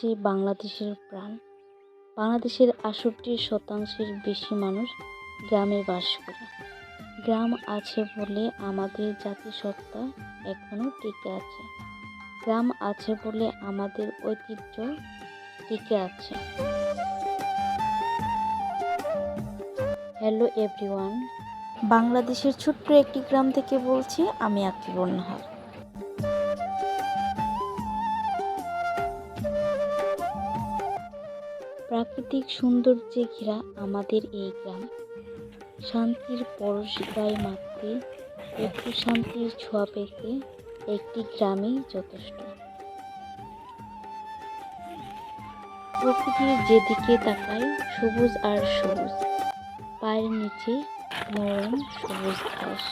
হচ্ছে বাংলাদেশের প্রাণ। বাংলাদেশের আষট্টি শতাংশের বেশি মানুষ গ্রামে বাস করে। গ্রাম আছে বলে আমাদের জাতিসত্তা এখনও টিকে আছে। গ্রাম আছে বলে আমাদের ঐতিহ্য টিকে আছে। হ্যালো এভরিওয়ান বাংলাদেশের ছোট্ট একটি গ্রাম থেকে বলছি, আমি আকিবুল নাহার। প্রাকৃতিক সৌন্দর্যে ঘেরা আমাদের এই গ্রাম। শান্তির পরশ গায়ে একটু শান্তির ছোঁয়া পেতে একটি গ্রামেই যথেষ্ট। প্রকৃতির যেদিকে তাকাই, সবুজ আর সবুজ। পায়ের নিচে নরম সবুজ ঘাস।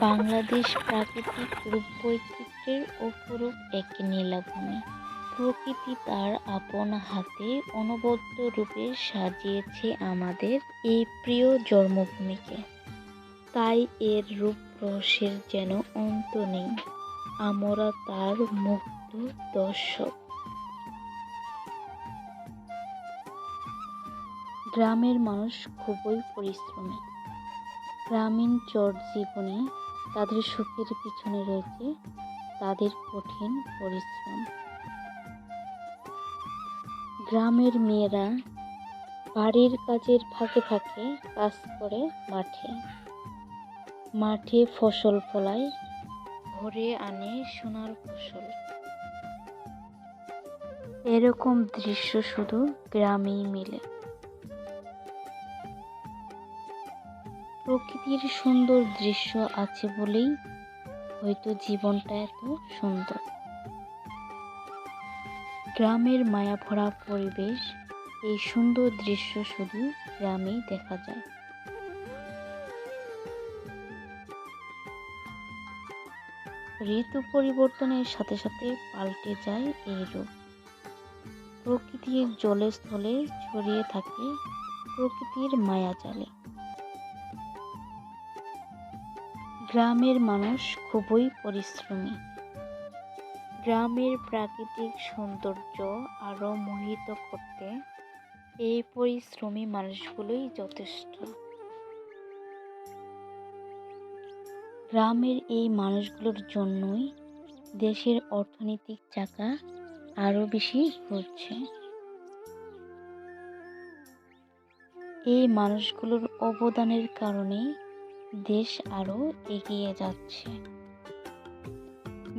বাংলাদেশ প্রাকৃতিক রূপ বৈচিত্র্যের অপরূপ এক নীলাভূমি। প্রকৃতি তার আপন হাতে অনবদ্য রূপে সাজিয়েছে আমাদের এই প্রিয় জন্মভূমিকে। তাই এর রূপ রহস্যের যেন অন্ত নেই। আমরা তার মুগ্ধ দর্শক। গ্রামের মানুষ খুবই পরিশ্রমী। গ্রামীণ চট জীবনে তাদের সুখের পিছনে রয়েছে তাদের কঠিন পরিশ্রম। গ্রামের মেয়েরা বাড়ির কাজের ফাঁকে ফাঁকে কাজ করে মাঠে। মাঠে ফসল ফলায়, ঘরে আনে সোনার ফসল। এরকম দৃশ্য শুধু গ্রামেই মিলে। প্রকৃতির সুন্দর দৃশ্য আছে বলেই হয়তো জীবনটা এত সুন্দর। গ্রামের মায়াভরা পরিবেশ, এই সুন্দর দৃশ্য শুধু গ্রামেই দেখা যায়। ঋতু পরিবর্তনের সাথে সাথে পাল্টে যায় এই রূপ। প্রকৃতির জলে স্থলে ছড়িয়ে থাকে প্রকৃতির মায়া জালে। গ্রামের মানুষ খুবই পরিশ্রমী। গ্রামের প্রাকৃতিক সৌন্দর্য আরও মোহিত করতে এই পরিশ্রমী মানুষগুলোই যথেষ্ট। গ্রামের এই মানুষগুলোর জন্যই দেশের অর্থনৈতিক চাকা আরও বেশি ঘুরছে। এই মানুষগুলোর অবদানের কারণেই দেশ আরও এগিয়ে যাচ্ছে।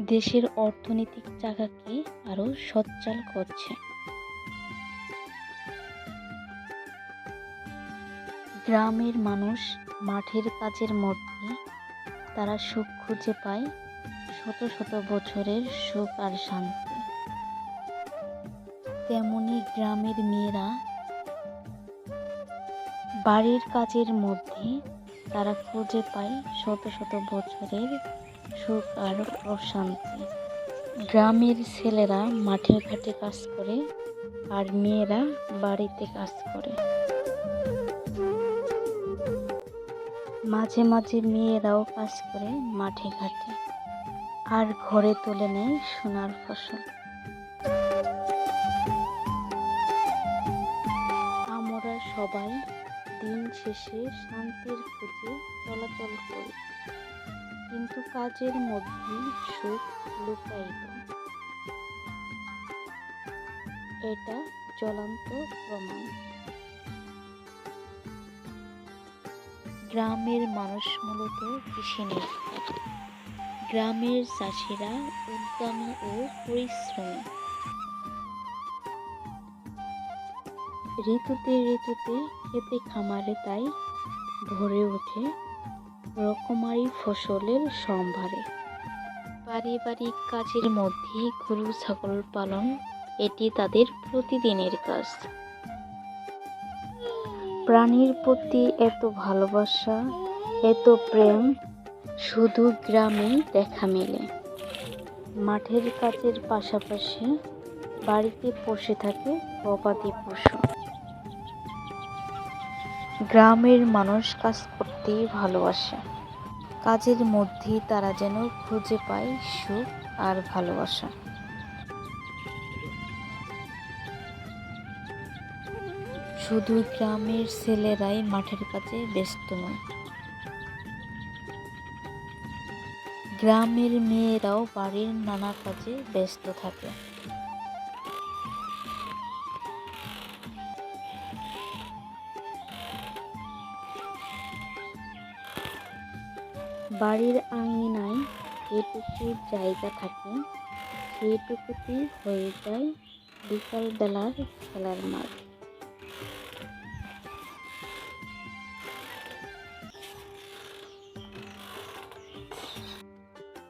দেশের অর্থনৈতিক চাকাকে আরও সচ্ছল করছে। গ্রামের মানুষ মাঠের কাজের মধ্যে তারা সুখ খুঁজে পায় শত শত বছরের সুখ আর শান্তি। তেমনি গ্রামের মেয়েরা বাড়ির কাজের মধ্যে তারা খুঁজে পায় শত শত বছরের সুখ আর প্রশান্তি। গ্রামের ছেলেরা মাঠে ঘাটে কাজ করে আর মেয়েরা বাড়িতে কাজ করে। মাঝে মাঝে মেয়েরাও কাজ করে মাঠে ঘাটে আর ঘরে তুলে নেয় সোনার ফসল। আমরা সবাই দিন শেষে শান্তির খুঁজে চলাচল করি। কিন্তু কাজের মধ্যেই সুখ লুকায়িত এটা জ্বলন্ত প্রমাণ। গ্রামের মানুষ মূলত কৃষি নির্ভর গ্রামের চাষিরা উদ্যমী ও পরিশ্রমী। ঋতুতে ঋতুতে খেতে খামারে তাই ভরে ওঠে রকমারি ফসলের সম্ভারে। পারিবারিক কাজের মধ্যে গরু, ছাগল পালন, এটি তাদের প্রতিদিনের কাজ। প্রাণীর প্রতি এত ভালোবাসা, এত প্রেম, শুধু গ্রামেই দেখা মেলে। মাঠের কাজের পাশাপাশি বাড়িতে বসে থাকে গবাদি পশু। গ্রামের মানুষ কাজ করতে ভালোবাসে। কাজের মধ্যে তারা যেন খুঁজে পায় সুখ আর ভালোবাসা। শুধু গ্রামের ছেলেরাই মাঠের কাজে ব্যস্ত নয়। গ্রামের মেয়েরাও বাড়ির নানা কাজে ব্যস্ত থাকে। বাড়ির আঙিনায় যেটুকু জায়গা থাকে, সেইটুকুতেই হয়ে যায় বিকালবেলার খেলার মাঠ।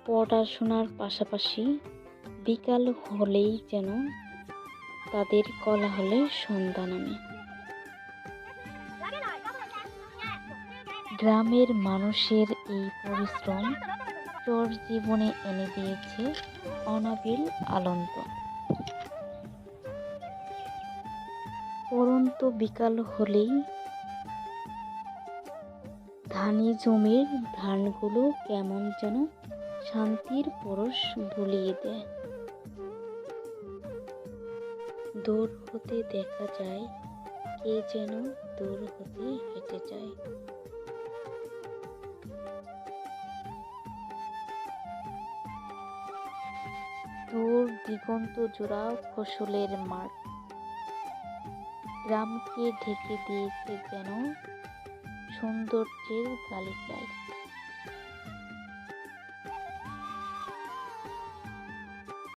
পড়াশোনার পাশাপাশি বিকাল হলেই যেন তাদের কলা হলে সন্ধ্যা নামে। গ্রামের মানুষের এই পরিশ্রম চর জীবনে এনে দিয়েছে অনাবিল আনন্দ পরন্ত বিকাল হলেই ধানি জমির ধানগুলো কেমন যেন শান্তির পরশ বুলিয়ে দেয়। দূর হতে দেখা যায়, কে যেন দূর হতে হেঁটে যায়। দূর দিগন্ত জোড়া ফসলের মাঠ। গ্রামকে ঢেকে দিয়েছে যেন সৌন্দর্যের গালিচায়।